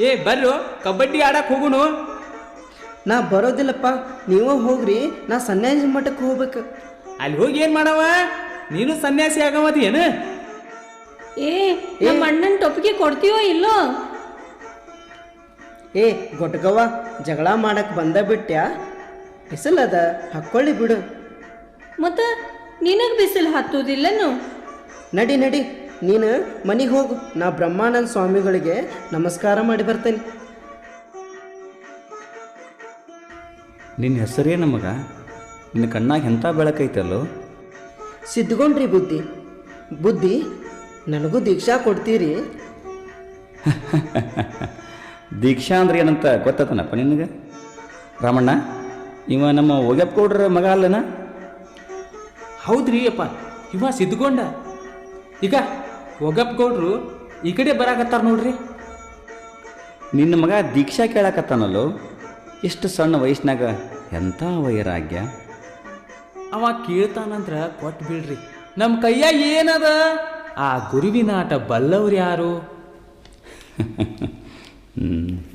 ಏ ಬರ್ರು ಕಬಡ್ಡಿ ಆಡಕ್ಕೆ ಹೋಗುನು? ನಾ ಬರೋದಿಲ್ಲಪ್ಪ ನೀವು ಹೋಗ್ರಿ ನಾ ಸನ್ಯಾಸಿ ಮಠಕ್ಕೆ ಹೋಗ್ಬೇಕು. ಅಲ್ಲಿ ಹೋಗಿ ಏನು ಮಾಡವ? ನೀನು ಸನ್ಯಾಸಿ ಆಗಮತಿ ಏನು? ಏ ನಮ್ಮ ಅಣ್ಣನ ಟೊಪ್ಪಿಗೆ ಕೊಡ್ತೀವೋ ಇಲ್ಲೋ? ಏ ಗೊಟ್ಗವ್ವ ಜಗಳ ಮಾಡಕ್ ಬಂದ ಬಿಟ್ಟ್ಯಾ ಬಿಸಿಲದ ಹಾಕ್ಕೊಳ್ಳಿ ಬಿಡು. ಮತ್ತ ನಿನಗೆ ಬಿಸಿಲು ಹತ್ತುದಿಲ್ಲನು? ನಡಿ ನಡಿ. ನೀನು ಮನೆಗೆ ಹೋಗು. ನಾ ಬ್ರಹ್ಮಾನಂದ ಸ್ವಾಮಿಗಳಿಗೆ ನಮಸ್ಕಾರ ಮಾಡಿ ಬರ್ತೇನೆ. ನಿನ್ನ ಹೆಸರೇ ನಮಗ ನಿನ್ನ ಕಣ್ಣಾಗ ಎಂಥ ಬೆಳಕೈತಲ್ಲೋ ಸಿದ್ಧಗೊಂಡ್ರಿ ಬುದ್ಧಿ. ಬುದ್ಧಿ ನನಗೂ ದೀಕ್ಷಾ ಕೊಡ್ತೀರಿ. ದೀಕ್ಷಾ ಅಂದ್ರೆ ಏನಂತ ಗೊತ್ತತನಪ್ಪ ನಿನಗೆ? ರಾಮಣ್ಣ ಇವ ನಮ್ಮ ಒಗ್ಯಪ್ಪಗೌಡ್ರ ಮಗ ಅಲ್ಲನ? ಹೌದ್ರಿ ಅಪ್ಪ ಇವ ಸಿದ್ಧಗೊಂಡ. ಈಗ ಒಗಪ್ ಗೌಡ್ರು ಈ ಕಡೆ ಬರಾಕತ್ತಾರ ನೋಡ್ರಿ. ನಿನ್ನ ಮಗ ದೀಕ್ಷಾ ಕೇಳಾಕತ್ತಾನಲ್ಲೋ? ಎಷ್ಟು ಸಣ್ಣ ವಯಸ್ಸಿನಾಗ ಎಂಥ ವೈರಾಗ್ಯ? ಅವ ಕೇಳ್ತಾನಂದ್ರ ಕೊಟ್ಟು ಬಿಡ್ರಿ. ನಮ್ಮ ಕೈಯಾಗ ಏನದ? ಆ ಗುರುವಿನ ಆಟ ಬಲ್ಲವ್ರು ಯಾರು?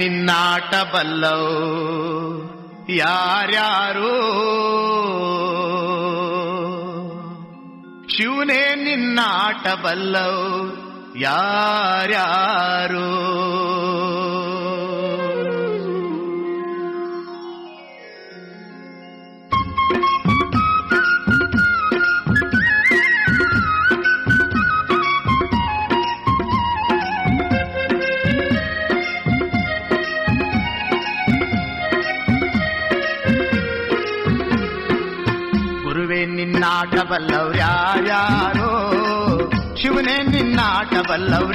ನಿನ್ನಾಟ ಬಲ್ಲವು ಯಾರ್ಯಾರು? ಶಿವನೇ ನಿನ್ನಾಟ ಬಲ್ಲವು ಯಾರ್ಯಾರು? ಬಲ್ಲವ್ರ್ಯಾರ್ಯಾರೋ ಶಿವನೇ ನಿನ್ನಾಟ ಬಲ್ಲವ್ರ್ಯಾರ್ಯಾರೋ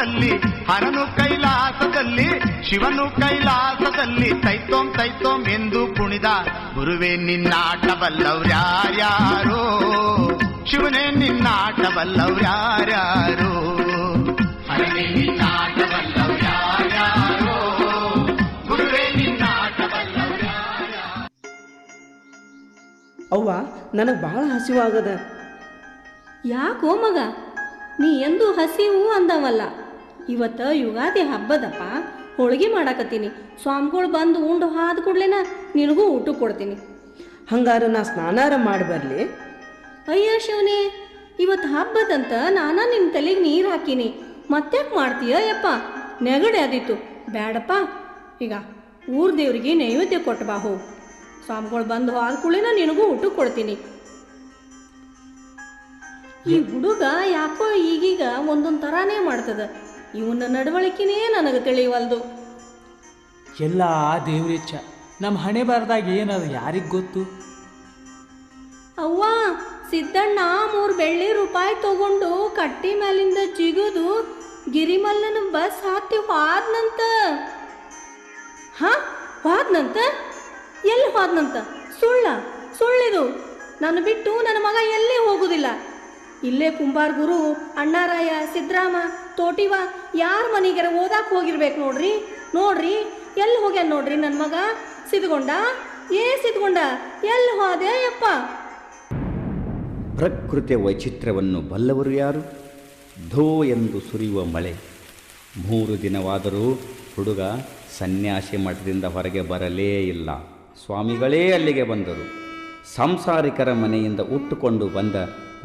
ಕೈಲಾಸದಲ್ಲಿ ಹರನು ಕೈಲಾಸದಲ್ಲಿ ಶಿವನು ಕೈಲಾಸದಲ್ಲಿ ತೈತೋಂ ತೈತೋಂ ಎಂದು ಕುಣಿದ ಗುರುವೇ ನಿನ್ನಾಟ ಬಲ್ಲವ್ರ್ಯಾರ್ಯಾರೋ ಶಿವನೇ ನಿನ್ನಾಟ ಬಲ್ಲವ್ರ್ಯಾರ್ಯಾರೋ ಹರನೇ ನಿನ್ನಾಟ ಬಲ್ಲವ್ರ್ಯಾರ್ಯಾರೋ ಗುರುವೇ ಅವ್ವ ನನಗೆ ಬಹಳ ಹಸಿವಾಗದ. ಯಾಕೋ ಮಗ ನೀ ಎಂದು ಹಸಿವು ಅಂದವಲ್ಲ. ಇವತ್ತ ಯುಗಾದಿ ಹಬ್ಬದಪ್ಪ. ಹೋಳಿಗೆ ಮಾಡಾಕತ್ತೀನಿ. ಸ್ವಾಮಿಗಳು ಬಂದು ಉಂಡು ಹಾದ ಕೂಡ್ಲೇನ ನಿನಗೂ ಊಟ ಕೊಡ್ತೀನಿ. ಹಂಗಾರ ನಾ ಸ್ನಾನಾರ ಮಾಡಿ ಬರಲಿ? ಅಯ್ಯೋ ಶಿವನೇ ಇವತ್ತು ಹಬ್ಬದಂತ ನಾನಾ ನಿನ್ನ ತಲೆಗೆ ನೀರು ಹಾಕೀನಿ. ಮತ್ತ್ಯಾಕೆ ಮಾಡ್ತೀಯ ಯಪ್ಪ? ನೆಗಡೆ ಆದಿತ್ತು ಬೇಡಪ್ಪ ಈಗ ಊರ್ ದೇವ್ರಿಗೆ ನೈವೇದ್ಯ ಕೊಟ್ಟು ಬಾ ಹೋಗು. ಸ್ವಾಮಿಗಳು ಬಂದು ಹಾದ ಕೂಡಲೇನ ನಿನಗೂ ಊಟ ಕೊಡ್ತೀನಿ. ಈ ಹುಡುಗ ಯಾಕೋ ಈಗೀಗ ಒಂದೊಂದು ಥರಾನೇ ಮಾಡ್ತದ. ಇವನ ನಡವಳಿಕೆನೇ ನನಗೆ ತಿಳಿಯವಲ್ದು ಎಲ್ಲ ದೇವ್ರೆಚ್ಚ ದೇವ್ರಿಚ್ಛ ನಮ್ಮ ಹಣೆ ಬಾರದಾಗ ಏನದು ಯಾರಿಗೆ ಗೊತ್ತು? ಅವ್ವ ಸಿದ್ದಣ್ಣ ಮೂರು ಬೆಳ್ಳಿ ರೂಪಾಯಿ ತಗೊಂಡು ಕಟ್ಟಿ ಮೇಲಿಂದ ಜಿಗಿದು ಗಿರಿಮಲ್ಲನ ಬಸ್ ಹತ್ತಿ ಹೋದ್ನಂತ. ಹಾ? ಹೋದ್ನಂತ? ಎಲ್ಲಿ ಹೋದ್ನಂತ? ಸುಳ್ಳ ಸುಳ್ಳಿದು. ನನ್ನ ಬಿಟ್ಟು ನನ್ನ ಮಗ ಎಲ್ಲೇ ಹೋಗುದಿಲ್ಲ. ಇಲ್ಲೇ ಕುಂಬಾರ್ ಗುರು ಅಣ್ಣಾರಾಯ ಸಿದ್ರಾಮ ತೋಟಿವ ಯಾರ ಮನೆಗಾರ ಓದಾಕ್ ಹೋಗಿರ್ಬೇಕು ನೋಡ್ರಿ? ನೋಡ್ರಿ ಎಲ್ಲಿ ಹೋಗ್ಯಾನ ನೋಡ್ರಿ ನನ್ನ ಮಗ? ಸಿದ್ಗೊಂಡ ಏ ಸಿದ್ಗೊಂಡ ಎಲ್ಲಿ ಹೋದೆ ಅಪ್ಪ ಪ್ರಕೃತಿಯ ವೈಚಿತ್ರ್ಯವನ್ನು ಬಲ್ಲವರು ಯಾರು? ಧೋ ಎಂದು ಸುರಿಯುವ ಮಳೆ. ಮೂರು ದಿನವಾದರೂ ಹುಡುಗ ಸನ್ಯಾಸಿ ಮಠದಿಂದ ಹೊರಗೆ ಬರಲೇ ಇಲ್ಲ. ಸ್ವಾಮಿಗಳೇ ಅಲ್ಲಿಗೆ ಬಂದರು. ಸಾಂಸಾರಿಕರ ಮನೆಯಿಂದ ಉಟ್ಟುಕೊಂಡು ಬಂದ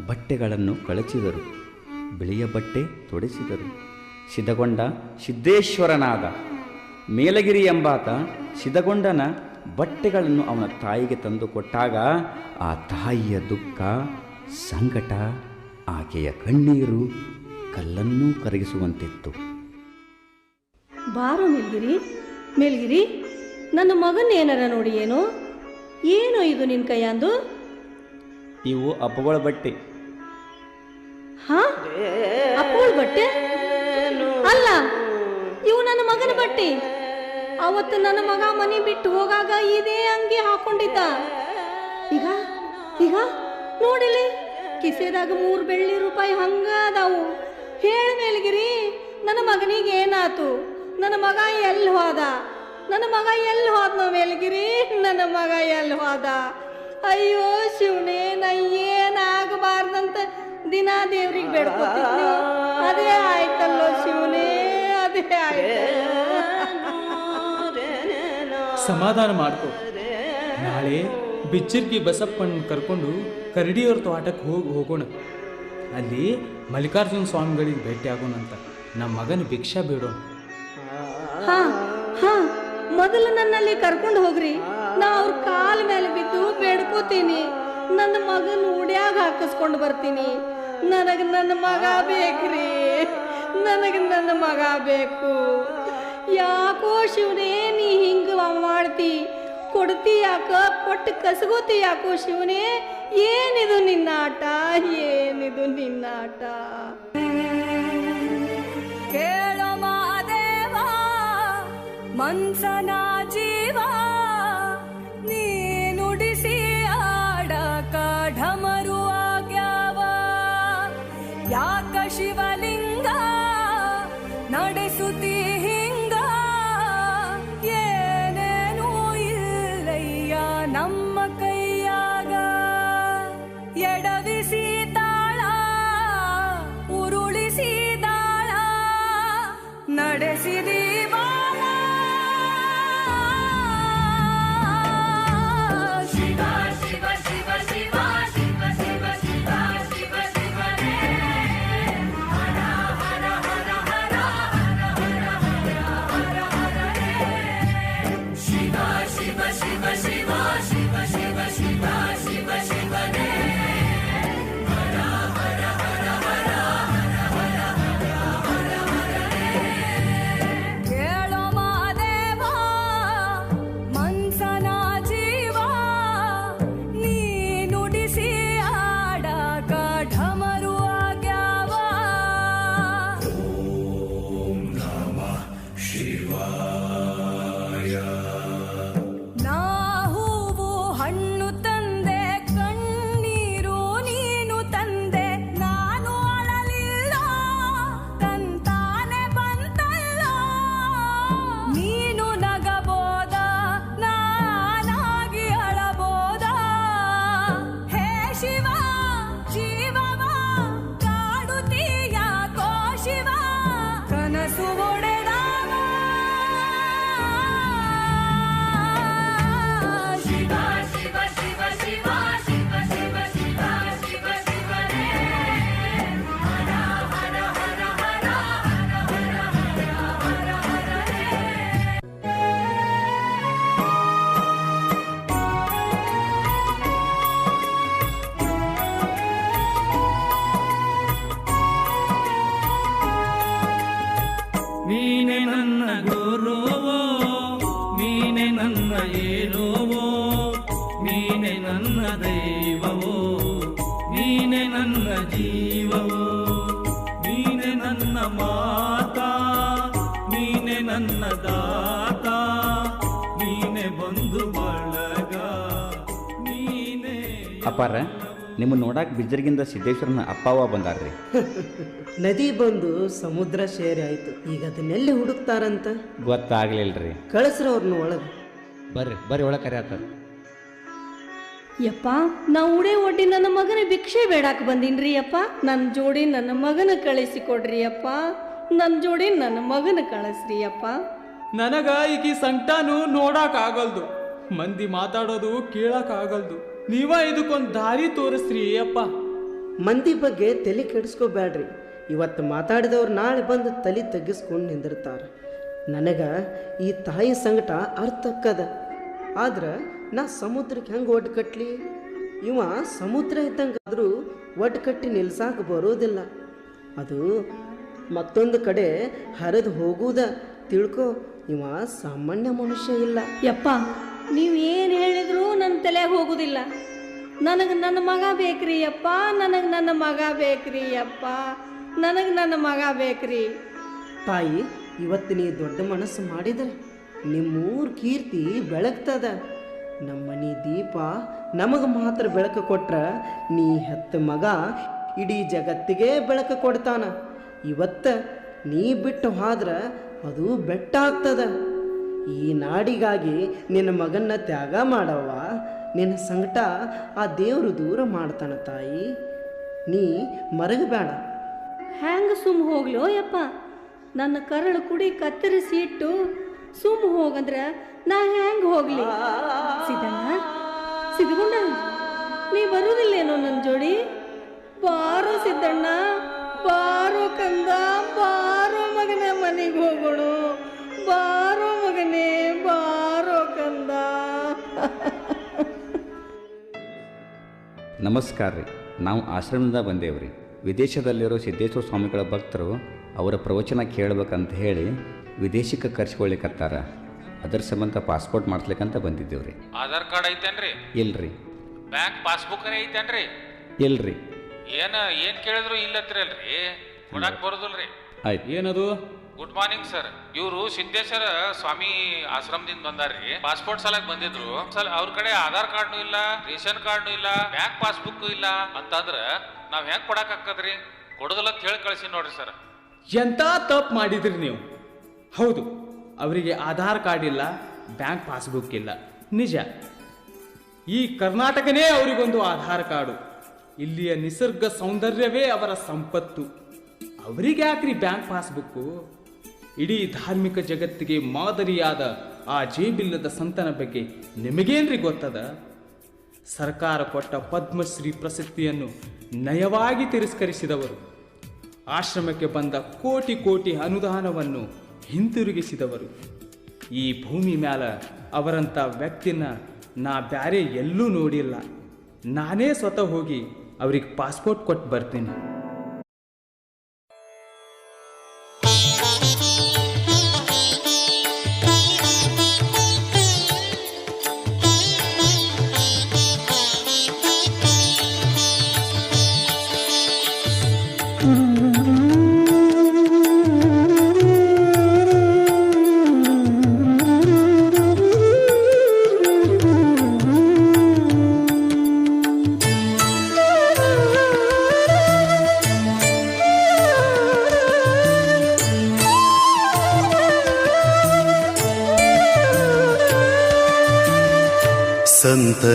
ಬಟ್ಟೆಗಳನ್ನು ಕಳಚಿದರು. ಬಿಳಿಯ ಬಟ್ಟೆ ತೊಡಿಸಿದರು. ಸಿದ್ಧಗೊಂಡ ಸಿದ್ದೇಶ್ವರನಾದ ಮೇಲಗಿರಿ ಎಂಬಾತ ಸಿದ್ಧಗೊಂಡನ ಬಟ್ಟೆಗಳನ್ನು ಅವನ ತಾಯಿಗೆ ತಂದು ಕೊಟ್ಟಾಗ ಆ ತಾಯಿಯ ದುಃಖ ಸಂಕಟ ಆಕೆಯ ಕಣ್ಣೀರು ಕಲ್ಲನ್ನೂ ಕರಗಿಸುವಂತಿತ್ತು. ಬಾರೋ ಮೇಲ್ಗಿರಿ ಮೇಲ್ಗಿರಿ ನನ್ನ ಮಗನ ಏನಾರ ನೋಡಿ ಏನು ಏನು ಇದು ನಿನ್ನ ಕೈಯಂದು? ಇವು ಅಪ್ಪಗಳ ಬಟ್ಟೆ. ಹಾ? ಅಪ್ಪೋಳ್ ಬಟ್ಟೆ? ಅಲ್ಲ, ಇವು ನನ್ನ ಮಗನ ಬಟ್ಟೆ. ಅವತ್ತು ನನ್ನ ಮಗ ಮನೆ ಬಿಟ್ಟು ಹೋಗಾಗ ಇದೇ ಅಂಗಿ ಹಾಕೊಂಡಿದ್ದ. ಈಗ ಈಗ ನೋಡಿಲಿ ಕಿಸೆದಾಗ ಮೂರು ಬೆಳ್ಳಿ ರೂಪಾಯಿ ಹಂಗ ಅದಾವು. ಹೇಳ ಮೇಲ್ಗಿರಿ, ನನ್ನ ಮಗನಿಗೆ ಏನಾತು? ನನ್ನ ಮಗ ಎಲ್ಲಿ ಹೋದ? ನನ್ನ ಮಗ ಎಲ್ಲಿ ಹೋದ ಮೇಲ್ಗಿರಿ, ನನ್ನ ಮಗ ಎಲ್ಲಿ ಹೋದ? ಅಯ್ಯೋ ಶಿವನೇ ನಾ ಏನಾಗಬಾರ್ದಂತ ದಿನ ದೇವ್ರಿಗೆ ಬೇಡ್ಕೊತೀನಿ ಅದೇ ಆಯ್ತಲ್ಲೋ ಶಿವನೇ ಅದೇ ಆಯ್ತು ಸಮಾಧಾನ ಮಾಡ್ಕೊ. ನಾಳೆ ಬಿಚ್ಚಿರ್ಗಿ ಬಸಪ್ಪನ ಕರ್ಕೊಂಡು ಕರಡಿಯವ್ರ ತೋಟಕ್ಕೆ ಹೋಗಿ ಹೋಗೋಣ. ಅಲ್ಲಿ ಮಲ್ಲಿಕಾರ್ಜುನ ಸ್ವಾಮಿಗಳಿಗೆ ಭೇಟಿ ಆಗೋಣಂತ ನಮ್ಮ ಮಗನ ಭಿಕ್ಷಾ ಬೇಡೋಣ. ಹಾ ಹಾ ಮೊದಲು ನನ್ನಲ್ಲಿ ಕರ್ಕೊಂಡು ಹೋಗ್ರಿ. ನಾ ಅವ್ರ ಕಾಲ ಮೇಲೆ ಬಿದ್ದು ಬೇಡ್ಕೋತೀನಿ. ನನ್ನ ಮಗನ ಉಡ್ಯಾಗ ಹಾಕಿಸ್ಕೊಂಡು ಬರ್ತೀನಿ. ನನಗ ನನ್ನ ಮಗ ಬೇಕ್ರಿ. ನನಗ ನನ್ನ ಮಗ ಬೇಕು. ಯಾಕೋ ಶಿವನೇ, ನೀ ಹಿಂಗ ಮಾಡ್ತಿ. ಕೊಡ್ತಿ ಯಾಕ ಕೊಟ್ಟು ಕಸಗೋತಿ ಯಾಕೋ ಶಿವನೇ? ಏನಿದು ನಿನ್ನ ಆಟ? ಏನಿದು ನಿನ್ನ ಆಟ? ಕೇಳೋ ಮಾದೇವ ಮನ್ಸನ ಜೀವ. ಸೀತಾಳ ಉರುಳಿಸಿದಾಳ ನಡೆಸಿದೆ ಅಪ್ಪಾರ ನಿಮ್ಮ ನೋಡಾಕ ಬಿಜರ್ಗಿಂದ ಸಿದ್ದೇಶ್ವರನ ಅಪ್ಪಾವ ಬಂದಾರ್ರಿ. ನದಿ ಬಂದು ಸಮುದ್ರ ಸೇರಿ ಆಯ್ತು. ಈಗ ಅದನ್ನೆಲ್ಲಿ ಹುಡುಕ್ತಾರಂತ? ಗೊತ್ತಾಗ್ಲಿಲ್ರಿ. ಕಳಿಸ್ರ ಅವ್ರನ್ನ ಒಳಗೆ. ಬರ್ರಿ ಬರ್ರಿ ಒಳಗೆ ಆತ ಯಪ್ಪ ನಾ ಉಡೆ ಒಡ್ಡಿ ನನ್ನ ಮಗನ ಭಿಕ್ಷೆ ಬೇಡಾಕ ಬಂದೀನ್ರಿ ಅಪ್ಪ ನನ್ನ ಜೋಡಿ ನನ್ನ ಮಗನ ಕಳಿಸಿ ಕೊಡ್ರಿ ಅಪ್ಪ ನನ್ನ ಜೋಡಿ ನನ್ನ ಮಗನ ಕಳಿಸ್ರಿ ಅಪ್ಪ ನನಗ ಈಕಿ ಸಂಕಟಾನು ನೋಡಾಕ ಆಗಲ್ದು. ಮಂದಿ ಮಾತಾಡೋದು ಕೇಳಕ್ ಆಗಲ್ದು. ನೀವ ಇದಕ್ಕೊಂದು ದಾರಿ ತೋರಿಸ್ರಿ ಅಪ್ಪ ಮಂದಿ ಬಗ್ಗೆ ತಲೆ ಕೆಡಿಸ್ಕೋಬೇಡ್ರಿ. ಇವತ್ತು ಮಾತಾಡಿದವ್ರು ನಾಳೆ ಬಂದು ತಲೆ ತಗ್ಗಿಸ್ಕೊಂಡು ನಿಂದಿರ್ತಾರೆ. ನನಗೆ ಈ ತಾಯಿ ಸಂಕಟ ಅರ್ಥಕ್ಕದ. ಆದ್ರೆ ನಾ ಸಮುದ್ರಕ್ಕೆ ಹೆಂಗೆ ಒಟ್ಟು ಕಟ್ಲಿ? ಇವ ಸಮುದ್ರ ಇದ್ದಂಗೆ ಆದರೂ ಒಟ್ಟು ಕಟ್ಟಿ ನಿಲ್ಸಾಕ ಬರೋದಿಲ್ಲ. ಅದು ಮತ್ತೊಂದು ಕಡೆ ಹರಿದು ಹೋಗುವುದ ತಿಳ್ಕೊ ಇವ ಸಾಮಾನ್ಯ ಮನುಷ್ಯ ಇಲ್ಲ. ಯಪ್ಪ ನೀವು ಏನು ಹೇಳಿದರೂ ನನ್ನ ತಲೆಗೆ ಹೋಗುದಿಲ್ಲ. ನನಗೆ ನನ್ನ ಮಗ ಬೇಕ್ರಿ ಅಪ್ಪ, ನನಗೆ ನನ್ನ ಮಗ ಬೇಕ್ರಿ ಅಪ್ಪ, ನನಗೆ ನನ್ನ ಮಗ ಬೇಕ್ರಿ. ತಾಯಿ, ಇವತ್ತು ನೀ ದೊಡ್ಡ ಮನಸ್ಸು ಮಾಡಿದ್ರೆ ನಿಮ್ಮೂರ ಕೀರ್ತಿ ಬೆಳಗ್ತದ. ನಮ್ಮನೆ ದೀಪ ನಮಗೆ ಮಾತ್ರ ಬೆಳಕು ಕೊಟ್ರ ನೀ ಹೆತ್ತ ಮಗ ಇಡೀ ಜಗತ್ತಿಗೆ ಬೆಳಕು ಕೊಡ್ತಾನ. ಇವತ್ತ ನೀ ಬಿಟ್ಟು ಹೋದ್ರೆ ಅದು ಬೆಟ್ಟ ಆಗ್ತದ ಈ ನಾಡಿಗಾಗಿ ನಿನ್ನ ಮಗನ್ನ ತ್ಯಾಗ ಮಾಡವ್ವ. ನಿನ್ನ ಸಂಕಟ ಆ ದೇವರು ದೂರ ಮಾಡ್ತಾನ ತಾಯಿ. ನೀ ಮರಗಬೇಡ. ಹ್ಯಾಂಗ ಸುಮ್ ಹೋಗ್ಲೋ ಯಪ್ಪ? ನನ್ನ ಕರಳು ಕುಡಿ ಕತ್ತರಿಸಿ ಇಟ್ಟು ಸುಮ್ ಹೋಗಂದ್ರ ನಾ ಹ್ಯಾಂಗ ಹೋಗ್ಲಿ? ಸಿದ್ದಣ್ಣ ಸಿದ್ಗುಂಡ ನೀ ಬರುವುದಿಲ್ಲೇನೋ ನನ್ನ ಜೋಡಿ? ಬಾರೋ ಸಿದ್ದಣ್ಣ, ಬಾರೋ ಕಂದ ನಮಸ್ಕಾರ ರೀ. ನಾವು ಆಶ್ರಮದಿಂದ ಬಂದೇವ್ರಿ ವಿದೇಶದಲ್ಲಿರೋ ಸಿದ್ದೇಶ್ವರ ಸ್ವಾಮಿಗಳ ಭಕ್ತರು ಅವರ ಪ್ರವಚನ ಕೇಳಬೇಕಂತ ಹೇಳಿ ವಿದೇಶಕ್ಕೆ ಕರ್ಸ್ಕೊಳ್ಲಿಕ್ಕತ್ತಾರ ಅದರ ಸಂಬಂಧ ಪಾಸ್ಪೋರ್ಟ್ ಮಾಡ್ಸ್ಲಿಕ್ಕಂತ ಬಂದಿದ್ದೇವ್ರಿ ಆಧಾರ್ ಕಾರ್ಡ್ ಐತೇನ್ರಿ ಇಲ್ರಿ. ಬ್ಯಾಂಕ್ ಪಾಸ್ಬುಕ್ ಐತೇನ್ರಿ ಇಲ್ರಿ. ಏನ ಏನ್ ಕೇಳಿದ್ರು ಇಲ್ಲತ್ತಿರಲ್ರಿ ಬರೋದಿಲ್ಲ ಬರೋದಿಲ್ರಿ? ಆಯ್ತು. ಏನದು? ಗುಡ್ ಮಾರ್ನಿಂಗ್ ಸರ್ ಇವರು ಸಿದ್ದೇಶ್ವರ ಸ್ವಾಮಿ ಆಶ್ರಮದಿಂದ ಬಂದಾರ್ರಿ. ಪಾಸ್ಪೋರ್ಟ್ ಸಲಕ್ ಬಂದಿದ್ರು. ಸಲ ಅವ್ರ ಕಡೆ ಆಧಾರ್ ಕಾರ್ಡ್ನು ಇಲ್ಲ ರೇಷನ್ ಕಾರ್ಡ್ನು ಇಲ್ಲ ಬ್ಯಾಂಕ್ ಪಾಸ್ಬುಕ್ ಇಲ್ಲ. ಅಂತಂದ್ರ ನಾವ್ ಹೆಂಗ್ ಕೊಡಕ್ ಹಾಕದ್ರಿ ಕೊಡೋದಿಲ್ಲ ಅಂತ ಹೇಳಿ ಕಳ್ಸಿ ನೋಡ್ರಿ ಸರ್ ಎಂತ ತಪ್ಪು ಮಾಡಿದ್ರಿ ನೀವು? ಹೌದು ಅವರಿಗೆ ಆಧಾರ್ ಕಾರ್ಡ್ ಇಲ್ಲ ಬ್ಯಾಂಕ್ ಪಾಸ್ಬುಕ್ ಇಲ್ಲ. ನಿಜ. ಈ ಕರ್ನಾಟಕನೇ ಅವರಿಗೊಂದು ಆಧಾರ್ ಕಾರ್ಡು. ಇಲ್ಲಿಯ ನಿಸರ್ಗ ಸೌಂದರ್ಯವೇ ಅವರ ಸಂಪತ್ತು. ಅವರಿಗೆ ಯಾಕ್ರಿ ಬ್ಯಾಂಕ್ ಪಾಸ್ಬುಕ್ಕು? ಇಡೀ ಧಾರ್ಮಿಕ ಜಗತ್ತಿಗೆ ಮಾದರಿಯಾದ ಆ ಜೇಬಿಲ್ಲದ ಸಂತನ ಬಗ್ಗೆ ನಿಮಗೇನ್ರಿ ಗೊತ್ತದ? ಸರ್ಕಾರ ಕೊಟ್ಟ ಪದ್ಮಶ್ರೀ ಪ್ರಶಸ್ತಿಯನ್ನು ನಯವಾಗಿ ತಿರಸ್ಕರಿಸಿದವರು. ಆಶ್ರಮಕ್ಕೆ ಬಂದ ಕೋಟಿ ಕೋಟಿ ಅನುದಾನವನ್ನು ಹಿಂತಿರುಗಿಸಿದವರು. ಈ ಭೂಮಿ ಮ್ಯಾಲ ಅವರಂಥ ವ್ಯಕ್ತಿನ ನಾ ಬ್ಯಾರೆ ಎಲ್ಲೂ ನೋಡಿಲ್ಲ. ನಾನೇ ಸ್ವತಃ ಹೋಗಿ ಅವ್ರಿಗೆ ಪಾಸ್ಪೋರ್ಟ್ ಕೊಟ್ಟು ಬರ್ತೀನಿ.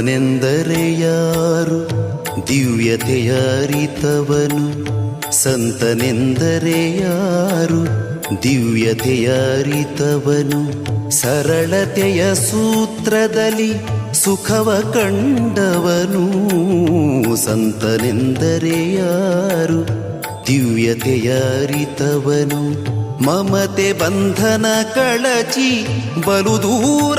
ಸಂತನೆಂದರೆ ಯಾರು ದಿವ್ಯತೆಯ ಅರಿತವನು ಸಂತನೆಂದರೆ ಯಾರು ದಿವ್ಯತೆಯ ಸರಳತೆಯ ಸೂತ್ರದಲ್ಲಿ ಸುಖವ ಕಂಡವನು. ಸಂತನೆಂದರೆ ಯಾರು ದಿವ್ಯತೆಯ ಅರಿತವನು ಮಮತೆ ಬಂಧನ ಕಳಚಿ ಬಲು ದೂರ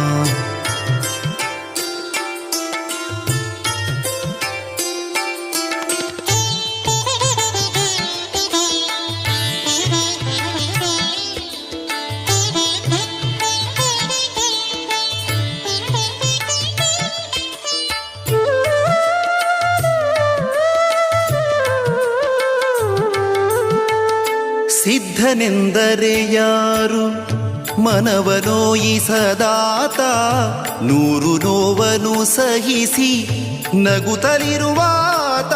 ಸಿದ್ಧನೆಂದರೆ ಯಾರು ಮನವನೋಯಿಸದಾತ ನೂರು ನೋವನು ಸಹಿಸಿ ನಗುತ್ತಲಿರುವಾತ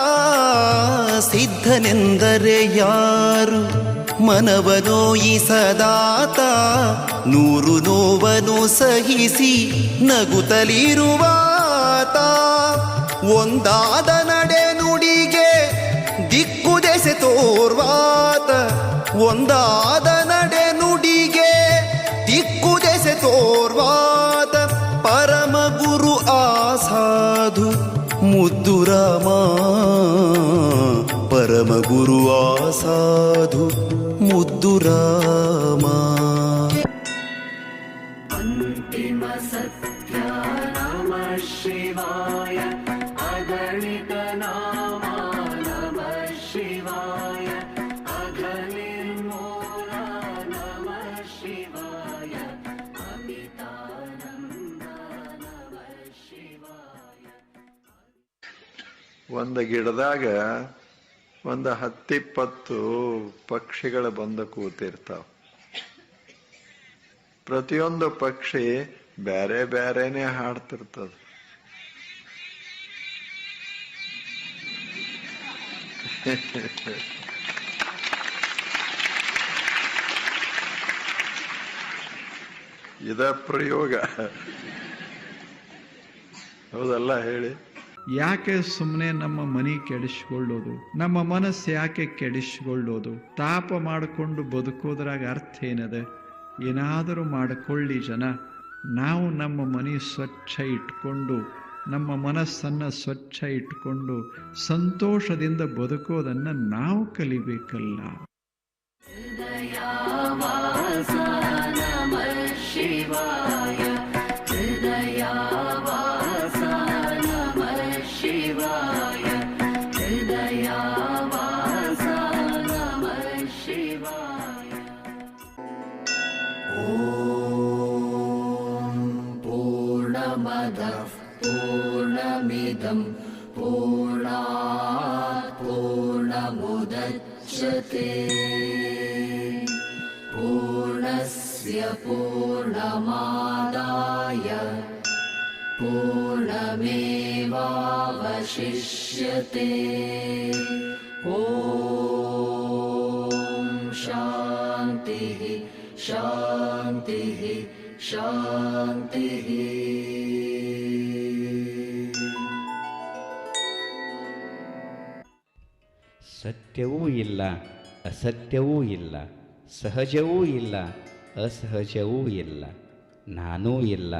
ಸಿದ್ಧನೆಂದರೆ ಯಾರು ಮನವನೋಯಿಸದಾತ ನೂರು ನೋವನು ಸಹಿಸಿ ನಗುತ್ತಲಿರುವಾತ ಒಂದಾದ ನಡೆ ನುಡಿಗೆ ದಿಕ್ಕು ದೆಸೆ ತೋರ್ವಾತ ಒಂದಾದ ನಡೆ ನುಡಿಗೆ ದಿಕ್ಕು ದೆಸೆ ತೋರ್ವಾದ ಪರಮ ಗುರು ಸಾಧು ಮುದ್ದು ರಾಮ ಪರಮ ಗುರು ಆಸಾಧು ಮುದ್ದು ರಾಮ ಒಂದು ಗಿಡದಾಗ ಒಂದು ಹತ್ತಿಪ್ಪತ್ತು ಪಕ್ಷಿಗಳು ಬಂದು ಕೂತಿರ್ತಾವ. ಪ್ರತಿಯೊಂದು ಪಕ್ಷಿ ಬೇರೆ ಬೇರೆನೆ ಹಾಡ್ತಿರ್ತದ. ಇದ ಪ್ರಯೋಗ. ಹೌದಲ್ಲ ಹೇಳಿ? ಯಾಕೆ ಸುಮ್ಮನೆ ನಮ್ಮ ಮನೆ ಕೆಡಿಸ್ಕೊಳ್ಳೋದು? ನಮ್ಮ ಮನಸ್ಸು ಯಾಕೆ ಕೆಡಿಸ್ಕೊಳ್ಳೋದು? ತಾಪ ಮಾಡಿಕೊಂಡು ಬದುಕೋದ್ರಾಗ ಅರ್ಥ ಏನದ? ಏನಾದರೂ ಮಾಡಿಕೊಳ್ಳಿ ಜನ. ನಾವು ನಮ್ಮ ಮನೆ ಸ್ವಚ್ಛ ಇಟ್ಕೊಂಡು, ನಮ್ಮ ಮನಸ್ಸನ್ನು ಸ್ವಚ್ಛ ಇಟ್ಕೊಂಡು, ಸಂತೋಷದಿಂದ ಬದುಕೋದನ್ನು ನಾವು ಕಲಿಬೇಕಲ್ಲ. ॐ पूर्णमिदं पूर्णात् पोणा पूर्णस्य पूर्णमादाय पूर्णमेवावशिष्यते। ಸತ್ಯವೂ ಇಲ್ಲ ಅಸತ್ಯವೂ ಇಲ್ಲ ಸಹಜವೂ ಇಲ್ಲ ಅಸಹಜವೂ ಇಲ್ಲ ನಾನೂ ಇಲ್ಲ